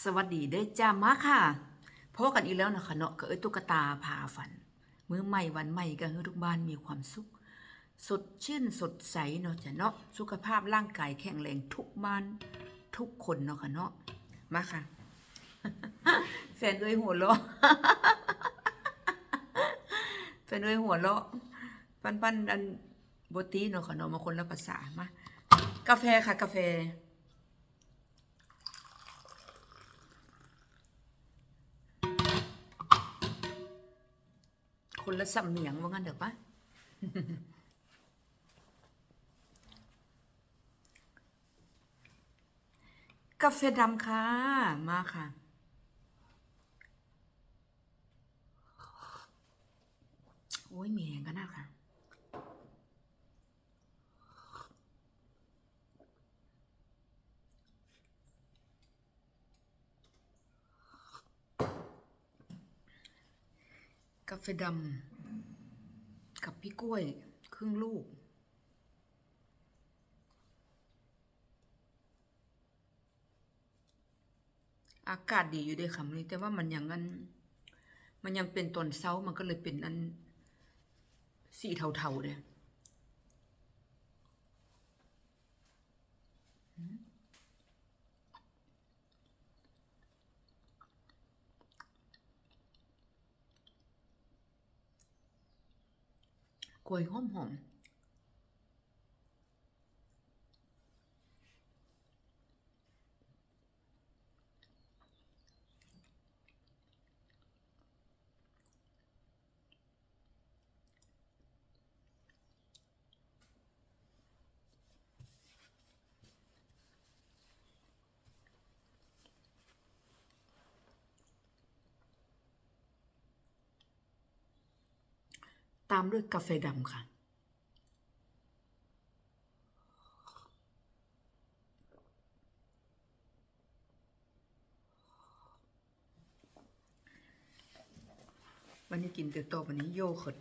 สวัสดีเด้จ้ามาค่ะพบกันอีกแล้วนะคะเนาะกับเอ้ตุ๊กตาพาฝัน มื้อใหม่วันใหม่ก็ให้ทุกบ้านมีความสุข สดชื่นสดใสเนาะจ้ะเนาะสุขภาพร่างกายแข็งแรงทุกบ้านทุกคนเนาะค่ะเนาะมาค่ะ แฟนเอ้ยหัวเราะแฟนเอ้ยหัวเราะปันปันอันบตีเนาะค่ะเนาะมาคนละภาษามากาแฟค่ะกาแฟ คนละสำเนียงว่างั้นเด้อปะกาแฟดำค่ะ มาค่ะ โอ้ยมีแหงกันนะค่ะ กาแฟดำกับพี่กล้วยครึ่งลูก อากาศดีอยู่ด้วยคำนี้แต่ว่ามันยังนั้นมันยังเป็นตอนเช้ามันก็เลยเป็นอันสีเทาๆเลย กล้วยหอมๆ ตามด้วยกาแฟดำค่ะ วันนี้กินเต่โตววันนี้โยเกิร์ต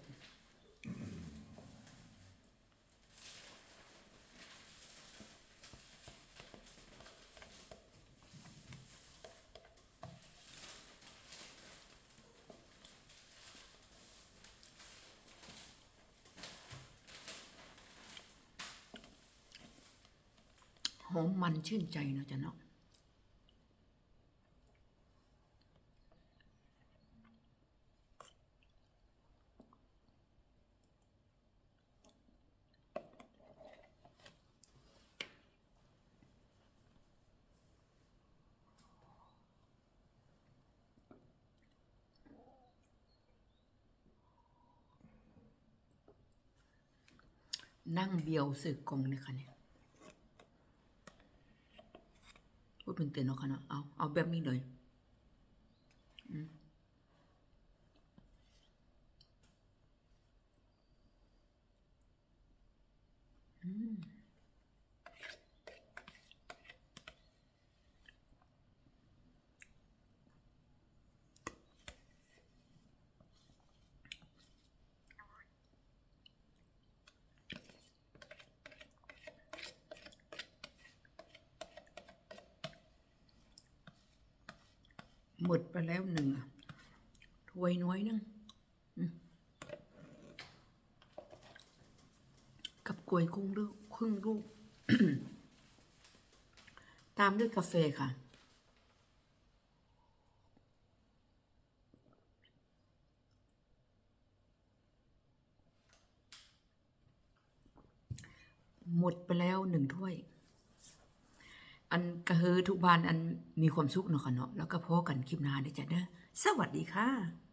หอมมันชื่นใจนะจ๊ะเนาะนั่งเบียวสึกกงเนี่ยค่ะเนี่ย พูดเป็นเตือนเนาะค่ะเนาะเอาเอาแบบนี้เลยอืม หมดไปแล้วหนึ่งถ้วยน้อยนึงกับกล้วยครึ่งลูกครึ่งลูก ตามด้วยกาแฟค่ะ หมดไปแล้วหนึ่งถ้วย อันกระเฮือทุกบ้านอันมีความสุขเนาะค่ะเนาะแล้วก็พอกันคลิปหน้าเด้อจ้ะเด้อสวัสดีค่ะ